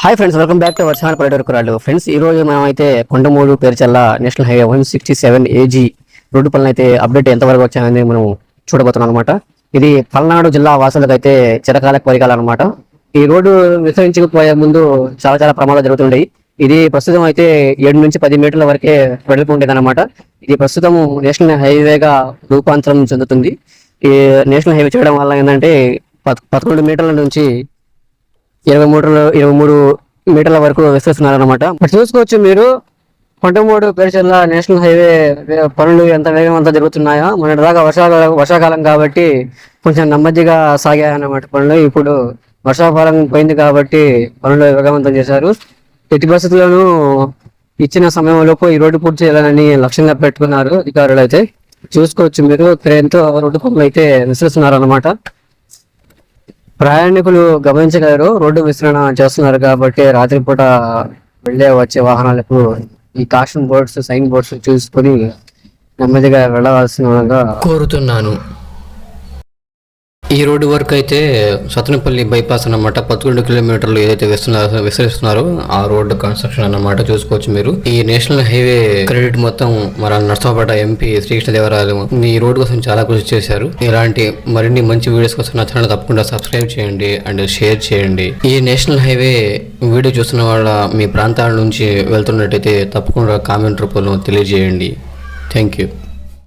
Hi friends welcome back to our channel పల్లెటూరు కురాళ్ళు friends ఈ రోజు మనం అయితే Kondamudu Peruchalla national highway one sixty seven AG road పనులు అయితే అప్డేట్ ఎంతవరకు వచ్చాయని మనం చూడబోతున్నాం అనమాట ఇది పల్నాడు జిల్లా వాసులకు అయితే చిరకాల కోరికలు అనమాట ఈ రోడ్డు విస్తరించకపోయే ముందు చాలా చాలా ప్రమాదాలు జరుగుతుంటాయి ఇది ప్రస్తుతం అయితే ఏడు నుంచి పది మీటర్ల వరకే వెడల్పు ఉండేదన్నమాట. ఇది ప్రస్తుతం నేషనల్ హైవేగా రూపాంతరం చెందుతుంది. ఈ నేషనల్ హైవే చేయడం వల్ల ఏంటంటే పదకొండు మీటర్ల నుంచి ఇరవై మూడు ఇరవై మూడు మీటర్ల వరకు విస్తరిస్తున్నారనమాట ఇప్పుడు చూసుకోవచ్చు మీరు కొంటమూడు పేరుచెల్ల నేషనల్ హైవే పనులు ఎంత వేగవంతం జరుగుతున్నాయో మొన్నటి దాకా వర్షాకాలం వర్షాకాలం కాబట్టి కొంచెం నెమ్మదిగా సాగాయన్నమాట పనులు. ఇప్పుడు వర్షాకాలం పోయింది కాబట్టి పనులు వేగవంతం చేశారు. ఎట్టి పరిస్థితుల్లోనూ ఇచ్చిన సమయంలోపు ఈ రోడ్డు పూర్తి చేయాలని లక్ష్యంగా పెట్టుకున్నారు అధికారులు అయితే చూసుకోవచ్చు మీరు క్రేన్తో రోడ్డు పనులు అయితే విసిరిస్తున్నారు అనమాట ప్రయాణికులు గమనించగలరు రోడ్డు విస్తరణ చేస్తున్నారు కాబట్టి రాత్రిపూట వెళ్ళే వచ్చే వాహనాలకు ఈ కాషన్ బోర్డ్స్ సైన్ బోర్డ్స్ చూసుకొని నెమ్మదిగా వెళ్ళవలసిన కోరుతున్నాను. ఈ రోడ్డు వరకు అయితే సతనపల్లి బైపాస్ అన్నమాట. పదకొండు కిలోమీటర్లు ఏదైతే విస్తున్నారు విస్తరిస్తున్నారో ఆ రోడ్డు కన్స్ట్రక్షన్ అన్నమాట చూసుకోవచ్చు మీరు. ఈ నేషనల్ హైవే క్రెడిట్ మొత్తం మన నర్సాపేట ఎంపీ శ్రీకృష్ణదేవరాయలు ఈ రోడ్డు కోసం చాలా కృషి చేశారు. ఇలాంటి మరిన్ని మంచి వీడియోస్ కోసం నా ఛానల్ తప్పకుండా సబ్స్క్రైబ్ చేయండి అండ్ షేర్ చేయండి. ఈ నేషనల్ హైవే వీడియో చూస్తున్న వాళ్ళ మీ ప్రాంతాల నుంచి వెళ్తున్నట్టయితే తప్పకుండా కామెంట్ రూపంలో తెలియజేయండి. Thank you.